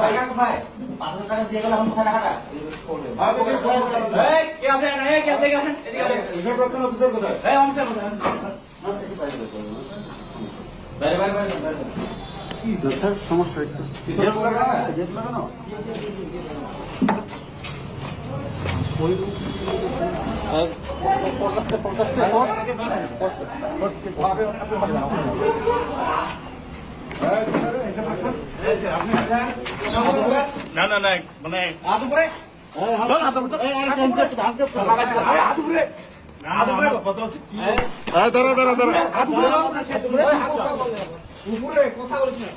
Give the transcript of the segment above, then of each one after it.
টাকা কোথায় পাঁচ হাজার টাকা দিয়ে গেলে এখন কোথায় টাকাটা কে আছেন? কে এদিকে আসেন, এদিকে আসেন। অফিসার কোথায়? এই, অমসা কোথায়? বাইরে বাইরে বাইরে বাইরে স্যার সমস্যা একটু? ঢোকা টাকা? গেট লাগানো না না না মানে দাঁড়া দাঁড়া দাঁড়া। কথা বলিস না।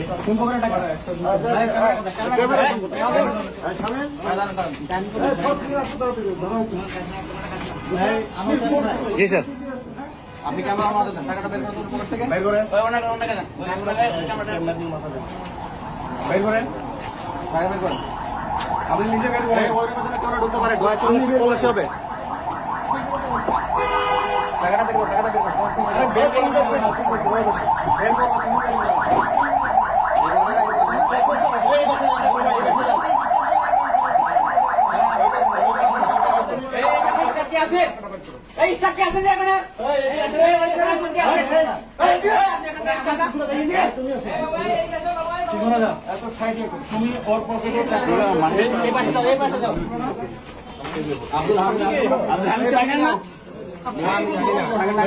কোন কোন? জি স্যার। আপনি ক্যামেরা আমাদের দেন টাকাটা বের করেন তোর পকেট থেকে। ওই, ওনাকে ওনাকে দেন। বের করেন। টাকা বের করেন। আপনি নিজে বের করেন। ওই রুমে যেন কেউ না ঢুকতে পারে ডোয়া চল্লিশ পলাশি হবে। টাকাটা বের করো টাকাটা বের করো। বের করুন। বের করুন। বের করুন এই, এই, স্টাফ কে আছে? এই, স্টাফ কে আছে যে এখানে? এই, এই, এই, এই, এই, একজন কে আছে? এই, এই, আপনি এখানে টাকা দাও। এই, বাবা, এই, এই, বাবা, এই, বাবা। তুমি ওর পকেটে এই পাশে দাও, এই পাশে দাও। আব্দুল হামিদ আপনি আমি তো জানেন না?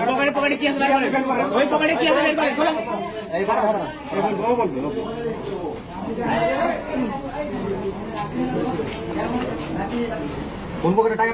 পকেটে পকেটে কি আছে ওই কোন পকেটে টাকা?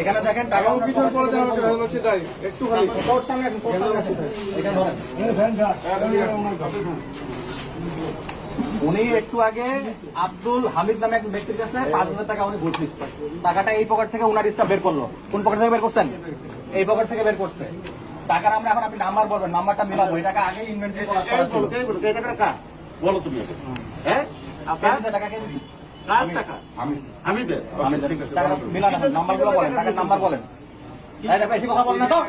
এখানে দেখেন টাকা পিছন পড়ে একটু খালি। কোর্ট সামনে কোর্ট সামনে। এখানে উনি একটু আগে আব্দুল হামিদ নামে এক ব্যক্তির কাছে পাঁচ হাজার টাকা উনি ঘুষ টাকাটা এই পকেট থেকে উনার স্টাফ বের করল। কোন পকেট থেকে বের করছেন? এই পকেট থেকে বের করছে। টাকার আমরা এখন আপনি নাম্বার বলবেন নাম্বারটা মিলাবো। এই টাকা আগেই ইনভেন্টরি করা? বলো তুমি হ্যাঁ? টাকা কে? কার টাকা? আমি আমি দে আমি জানি টাকা মিলান নাম্বারগুলো বলেন টাকার নাম্বার বলেন। এই বেশি কথা বলেন না তো।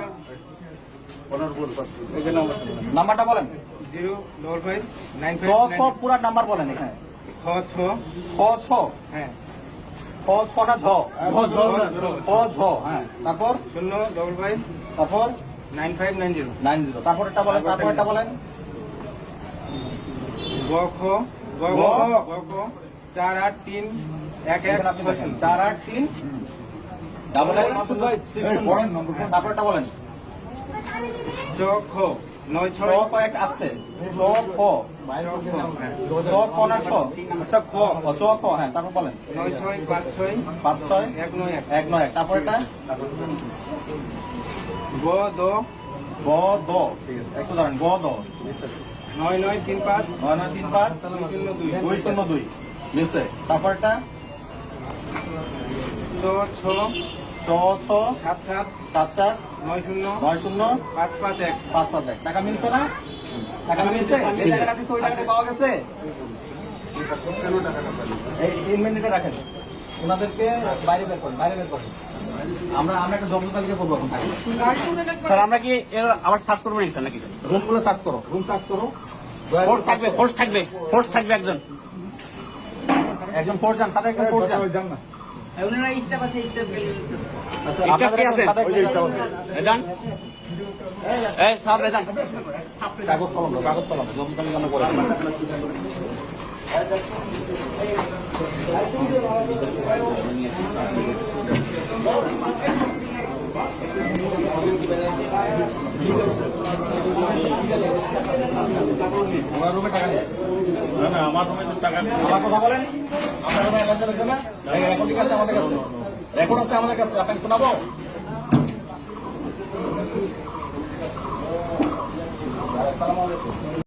নাম্বারটা বলেন। জিরো ডবল ফাইভ নাইন ছ ছ পুরা নাম্বার বলেন এখানে। ছ ছ। ছ হ্যাঁ খ ঝ। ঝ হ্যাঁ তারপর শূন্য ডবল ফাইভ তারপর? Nine five nine zero. Nine zero তারপর এটা বলেন তারপর বলেন। গ খ গ গ, খ গ খ চার আট তিন এক এক। চার আট তিন। ডাবল এইট তারপর এটা বলেন চ খ নয় ছ ছয় কয়েক আসতে। ছ খ। হ্যাঁ। ছ খ না ছ? আচ্ছা হ্যাঁ তারপর বলেন। নয় ছয় পাঁচ ছয়। পাঁচ ছয়। এক নয় এক। এক নয় এক। গ দ। গ দ। একটু দাঁড়ান। গ দ। নয় নয় তিন পাঁচ। নয় নয় তিন পাঁচ। দুই শূন্য দুই। দুই শূন্য দুই। মিলছে তারপর এটা ছ ছ ছ সাত সাত। সাত সাত। নয় শূন্য। নয় শূন্য। পাঁচ পাঁচ এক। পাঁচ পাঁচ এক। টাকা মিলছে না? টাকা মিলছে? টাকাটা দিচ্ছে ওই টাকাটা পাওয়া গেছে? এই তিন মিনিটে রাখেন। ওনাদেরকে বাইরে বের করেন বাইরে বের করেন। আমরা আমরা একটা জব্দ তালিকা করব এখন স্যার আমরা কি আবার সার্চ করব নাকি স্যার নাকি? রুমগুলো সার্চ করো রুম সার্চ করো। ফোর্স থাকবে ফোর্স থাকবে ফোর্স থাকবে একজন। একজন ফোর যান তাদের একজন ফোর যান রেজান কাগজ কলম কাগজ কলম করে রুমে টাকা নেই। না না আমার রুমে তো টাকা নেই। আমার কথা বলেন। আপনার রুমে লেনদেন হচ্ছে না রেকর্ড আছে আমাদের কাছে? রেকর্ড আছে আমাদের কাছে আপনাকে শোনাবো? আসসালামু আলাইকুম